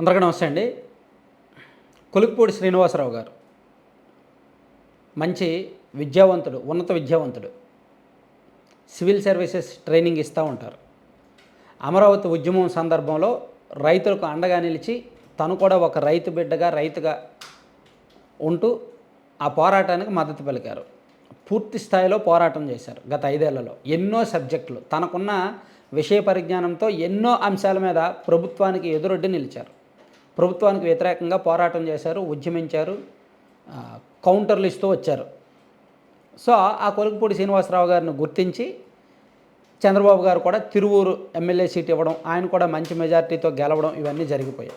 అందరికీ నమస్తే అండి. కొలుక్పూడి శ్రీనివాసరావు గారు మంచి విద్యావంతుడు ఉన్నత విద్యావంతుడు. సివిల్ సర్వీసెస్ ట్రైనింగ్ ఇస్తూ ఉంటారు. అమరావతి ఉద్యమం సందర్భంలో రైతులకు అండగా నిలిచి తను కూడా ఒక రైతు బిడ్డగా రైతుగా ఉంటూ ఆ పోరాటానికి మద్దతు పలికారు. పూర్తి స్థాయిలో పోరాటం చేశారు గత ఐదేళ్ళలో. ఎన్నో సబ్జెక్టులు తనకున్న విషయ పరిజ్ఞానంతో ఎన్నో అంశాల మీద ప్రభుత్వానికి ఎదురొడ్డి నిలిచారు. ప్రభుత్వానికి వ్యతిరేకంగా పోరాటం చేశారు ఉద్యమించారు కౌంటర్లు ఇస్తూ వచ్చారు. సో ఆ కొలుకుపూడి శ్రీనివాసరావు గారిని గుర్తించి చంద్రబాబు గారు కూడా తిరువూరు ఎమ్మెల్యే సీట్ ఇవ్వడం ఆయన కూడా మంచి మెజార్టీతో గెలవడం ఇవన్నీ జరిగిపోయాయి.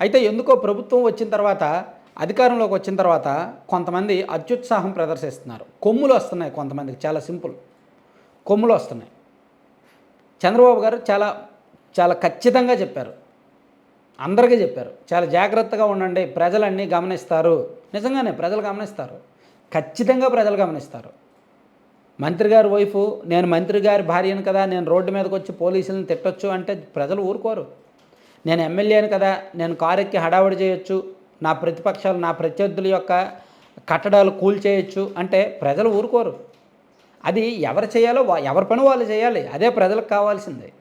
అయితే ఎందుకో ప్రభుత్వం వచ్చిన తర్వాత అధికారంలోకి వచ్చిన తర్వాత కొంతమంది అత్యుత్సాహం ప్రదర్శిస్తున్నారు. కొమ్ములు వస్తున్నాయి కొంతమందికి చాలా సింపుల్. కొమ్ములు వస్తున్నాయి. చంద్రబాబు గారు చాలా చాలా ఖచ్చితంగా చెప్పారు. అందరికీ చెప్పారు. చాలా జాగ్రత్తగా ఉండండి. ప్రజలన్నీ గమనిస్తారు. నిజంగానే ప్రజలు గమనిస్తారు. ఖచ్చితంగా ప్రజలు గమనిస్తారు. మంత్రి గారి వైఫ్ నేను మంత్రి గారి భార్యను కదా నేను రోడ్డు మీదకి వచ్చి పోలీసులను తిట్టొచ్చు అంటే ప్రజలు ఊరుకోరు. నేను ఎమ్మెల్యేను కదా నేను కారెక్కి ఎక్కి హడావుడి చేయొచ్చు. నా ప్రతిపక్షాలు నా ప్రత్యర్థుల యొక్క కట్టడాలు కూల్చేయచ్చు అంటే ప్రజలు ఊరుకోరు. అది ఎవరు చేయాలో వా- ఎవరి పని వాళ్ళు చేయాలి. అదే ప్రజలకు కావాల్సింది.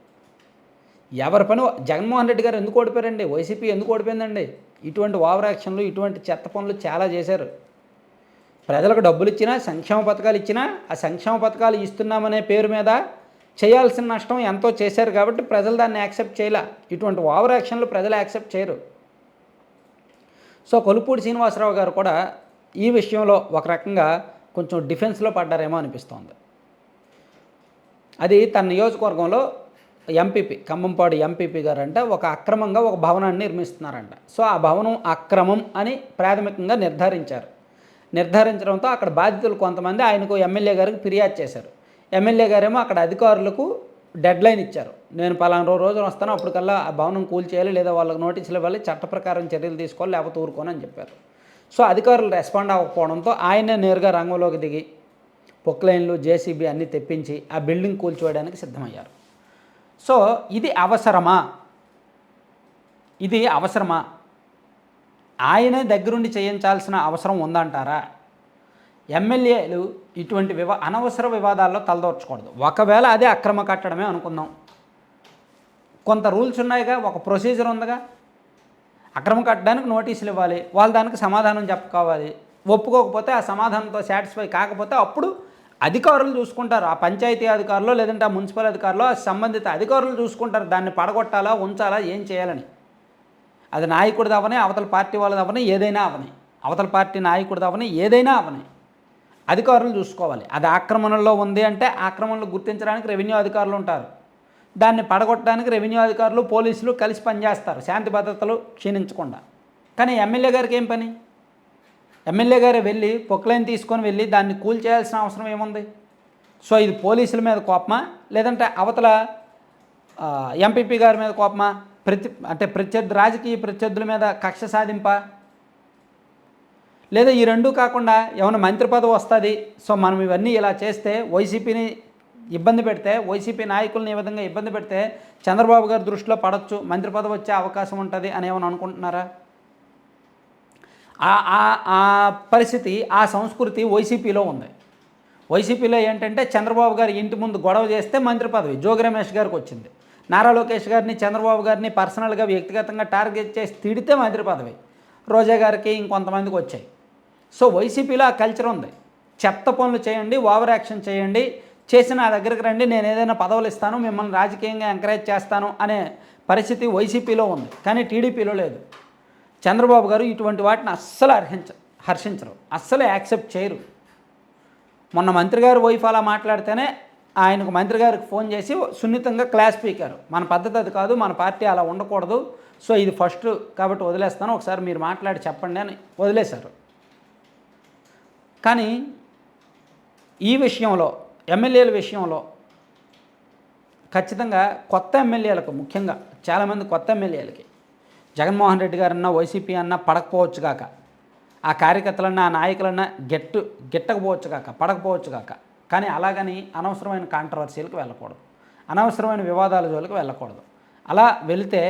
ఎవరి పని జగన్మోహన్ రెడ్డి గారు ఎందుకు ఓడిపోయారండి? వైసీపీ ఎందుకు ఓడిపోయిందండి? ఇటువంటి ఓవర్ యాక్షన్లు ఇటువంటి చెత్త పనులు చాలా చేశారు. ప్రజలకు డబ్బులు ఇచ్చినా సంక్షేమ పథకాలు ఇచ్చినా ఆ సంక్షేమ పథకాలు ఇస్తున్నామనే పేరు మీద చేయాల్సిన నష్టం ఎంతో చేశారు కాబట్టి ప్రజలు దాన్ని యాక్సెప్ట్ చేయలే. ఇటువంటి ఓవర్ యాక్షన్లు ప్రజలు యాక్సెప్ట్ చేయరు. సో కొలుపూడి శ్రీనివాసరావు గారు కూడా ఈ విషయంలో ఒక రకంగా కొంచెం డిఫెన్స్లో పడ్డారేమో అనిపిస్తోంది. అది తన నియోజకవర్గంలో ఎంపీపీ ఖమ్మంపాడు ఎంపీపీ గారు అంటే ఒక అక్రమంగా ఒక భవనాన్ని నిర్మిస్తున్నారంట. సో ఆ భవనం అక్రమం అని ప్రాథమికంగా నిర్ధారించారు. నిర్ధారించడంతో అక్కడ బాధితులు కొంతమంది ఆయనకు ఎమ్మెల్యే గారికి ఫిర్యాదు చేశారు. ఎమ్మెల్యే గారేమో అక్కడ అధికారులకు డెడ్ లైన్ ఇచ్చారు. నేను పలానా రోజు రోజున వస్తాను అప్పటికల్లా ఆ భవనం కూల్ చేయాలి లేదా వాళ్ళకి నోటీసులు ఇవ్వాలి చట్ట ప్రకారం చర్యలు తీసుకోవాలి లేకపోతే ఊరుకోని అని చెప్పారు. సో అధికారులు రెస్పాండ్ అవ్వకపోవడంతో ఆయనే నేరుగా రంగంలోకి దిగి పొక్లైన్లు జేసీబీ అన్నీ తెప్పించి ఆ బిల్డింగ్ కూల్చోవడానికి సిద్ధమయ్యారు. సో ఇది అవసరమా? ఇది అవసరమా? ఆయనే దగ్గరుండి చేయించాల్సిన అవసరం ఉందంటారా? ఎమ్మెల్యేలు ఇటువంటి వివా అనవసర వివాదాల్లో తలదోర్చకూడదు. ఒకవేళ అదే అక్రమ కట్టడమే అనుకుందాం. కొంత రూల్స్ ఉన్నాయిగా ఒక ప్రొసీజర్ ఉందిగా. అక్రమ కట్టడానికి నోటీసులు ఇవ్వాలి. వాళ్ళు దానికి సమాధానం చెప్పుకోవాలి. ఒప్పుకోకపోతే ఆ సమాధానంతో సాటిస్ఫై కాకపోతే అప్పుడు అధికారులు చూసుకుంటారు. ఆ పంచాయతీ అధికారులు లేదంటే ఆ మున్సిపల్ అధికారులు ఆ సంబంధిత అధికారులు చూసుకుంటారు. దాన్ని పడగొట్టాలా ఉంచాలా ఏం చేయాలని. అది నాయకుడిది అవని అవతల పార్టీ వాళ్ళది అవని ఏదైనా అవని. అవతల పార్టీ నాయకుడిది అవని ఏదైనా అవని. అధికారులు చూసుకోవాలి. అది ఆక్రమణలో ఉంది అంటే ఆక్రమణలు గుర్తించడానికి రెవెన్యూ అధికారులు ఉంటారు. దాన్ని పడగొట్టడానికి రెవెన్యూ అధికారులు పోలీసులు కలిసి పనిచేస్తారు. శాంతి భద్రతలు క్షీణించకుండా. కానీ ఎమ్మెల్యే గారికి ఏం పని? ఎమ్మెల్యే గారు వెళ్ళి పొక్లైన్ తీసుకొని వెళ్ళి దాన్ని కూల్ చేయాల్సిన అవసరం ఏముంది? సో ఇది పోలీసుల మీద కోపమా? లేదంటే అవతల ఎంపీపీ గారి మీద కోపమా? ప్రతి అంటే ప్రత్యర్థి రాజకీయ ప్రత్యర్థుల మీద కక్ష సాధింప? లేదా ఈ రెండు కాకుండా ఏమైనా మంత్రి పదవి వస్తుంది? సో మనం ఇవన్నీ ఇలా చేస్తే వైసీపీని ఇబ్బంది పెడితే వైసీపీ నాయకులను ఈ విధంగా ఇబ్బంది పెడితే చంద్రబాబు గారి దృష్టిలో పడవచ్చు మంత్రి పదవి వచ్చే అవకాశం ఉంటుంది అని ఏమైనా అనుకుంటున్నారా? ఆ- పరిస్థితి ఆ సంస్కృతి వైసీపీలో ఉంది. వైసీపీలో ఏంటంటే చంద్రబాబు గారి ఇంటి ముందు గొడవ చేస్తే మంత్రి పదవి జోగి రమేష్ గారికి వచ్చింది. నారా లోకేష్ గారిని చంద్రబాబు గారిని పర్సనల్గా వ్యక్తిగతంగా టార్గెట్ చేసి తిడితే మంత్రి పదవి. రోజా గారికి ఇంకొంతమందికి వచ్చాయి. సో వైసీపీలో ఆ కల్చర్ ఉంది. చెత్త పనులు చేయండి ఓవర్ యాక్షన్ చేయండి చేసి నా దగ్గరికి రండి నేను ఏదైనా పదవులు ఇస్తాను మిమ్మల్ని రాజకీయంగా ఎంకరేజ్ చేస్తాను అనే పరిస్థితి వైసీపీలో ఉంది. కానీ టీడీపీలో లేదు. చంద్రబాబు గారు ఇటువంటి వాటిని అస్సలు అర్హించ హర్షించరు. అస్సలు యాక్సెప్ట్ చేయరు. మొన్న మంత్రి గారు వైఫ్ అలా మాట్లాడితేనే ఆయనకు మంత్రి గారికి ఫోన్ చేసి సున్నితంగా క్లాస్ పీకారు. మన పద్ధతి అది కాదు మన పార్టీ అలా ఉండకూడదు. సో ఇది ఫస్ట్ కాబట్టి వదిలేస్తాను. ఒకసారి మీరు మాట్లాడి చెప్పండి అని వదిలేశారు. కానీ ఈ విషయంలో ఎమ్మెల్యేల విషయంలో ఖచ్చితంగా కొత్త ఎమ్మెల్యేలకు ముఖ్యంగా చాలామంది కొత్త ఎమ్మెల్యేలకి జగన్మోహన్ రెడ్డి గారన్నా వైసీపీ అన్నా పడకపోవచ్చు కాక. ఆ కార్యకర్తలన్నా ఆ నాయకులన్నా గెట్టు గెట్టకపోవచ్చు కాక పడకపోవచ్చు కాక. కానీ అలాగని అనవసరమైన కాంట్రవర్సీలకు వెళ్ళకూడదు. అనవసరమైన వివాదాల జోలికి వెళ్ళకూడదు. అలా వెళితే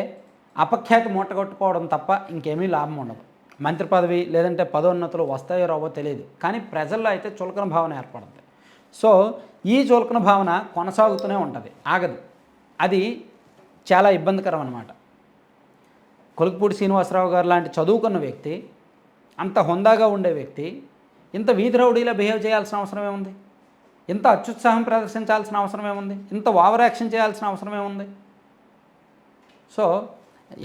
అపఖ్యాతి మూటగొట్టుకోవడం తప్ప ఇంకేమీ లాభం ఉండదు. మంత్రి పదవి లేదంటే పదోన్నతులు వస్తాయో రావో తెలియదు. కానీ ప్రజల్లో అయితే చులకన భావన ఏర్పడుతుంది సో ఈ చులకన భావన కొనసాగుతూనే ఉంటుంది. ఆగదు. అది చాలా ఇబ్బందికరం అనమాట కొలుకుపూడి శ్రీనివాసరావు గారు లాంటి చదువుకున్న వ్యక్తి అంత హుందాగా ఉండే వ్యక్తి ఇంత వీధి రౌడీలా బిహేవ్ చేయాల్సిన అవసరం ఏముంది ఇంత అత్యుత్సాహం ప్రదర్శించాల్సిన అవసరం ఏముంది ఇంత ఓవర్ యాక్షన్ చేయాల్సిన అవసరం ఏముంది సో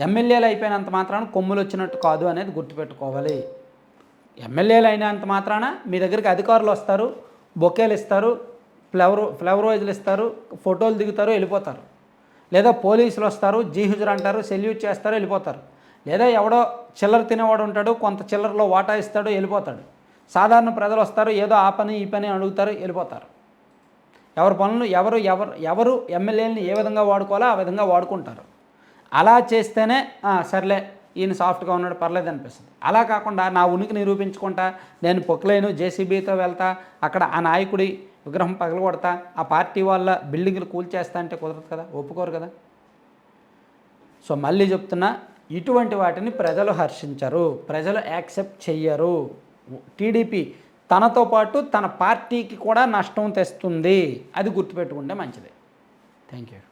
ఎమ్మెల్యేలు అయిపోయినంత మాత్రాన కొమ్ములు వచ్చినట్టు కాదు అనేది గుర్తుపెట్టుకోవాలి. ఎమ్మెల్యేలు అయినంత మాత్రాన మీ దగ్గరికి అధికారులు వస్తారు బొకేలు ఇస్తారు ఫ్లవర్ ఫ్లవర్ వైజులు ఇస్తారు ఫోటోలు దిగుతారు వెళ్ళిపోతారు. లేదా పోలీసులు వస్తారు జీహుజురు అంటారు సెల్యూట్ చేస్తారు వెళ్ళిపోతారు. లేదా ఎవడో చిల్లర తినేవాడు ఉంటాడు కొంత చిల్లరలో వాటా ఇస్తాడు వెళ్ళిపోతాడు. సాధారణ ప్రజలు వస్తారు ఏదో ఆ పని ఈ పని అడుగుతారు వెళ్ళిపోతారు. ఎవరి పనులు ఎవరు ఎవరు ఎవరు ఎమ్మెల్యేలని ఏ విధంగా వాడుకోవాలో ఆ విధంగా వాడుకుంటారు. అలా చేస్తేనే సర్లే ఈయన సాఫ్ట్గా ఉన్నాడు పర్లేదు అనిపిస్తుంది. అలా కాకుండా నా ఉనికి నిరూపించుకుంటా నేను పొక్లేను జేసీబీతో వెళ్తా అక్కడ ఆ నాయకుడి విగ్రహం పగలగొడతా ఆ పార్టీ వాళ్ళ బిల్డింగ్లు కూల్చేస్తా అంటే కుదరదు కదా? ఒప్పుకోరు కదా? సో మళ్ళీ చెప్తున్నా ఇటువంటి వాటిని ప్రజలు హర్షించరు ప్రజలు యాక్సెప్ట్ చెయ్యరు. టీడీపీ తనతో పాటు తన పార్టీకి కూడా నష్టం తెస్తుంది. అది గుర్తుపెట్టుకుంటే మంచిది. Thank you.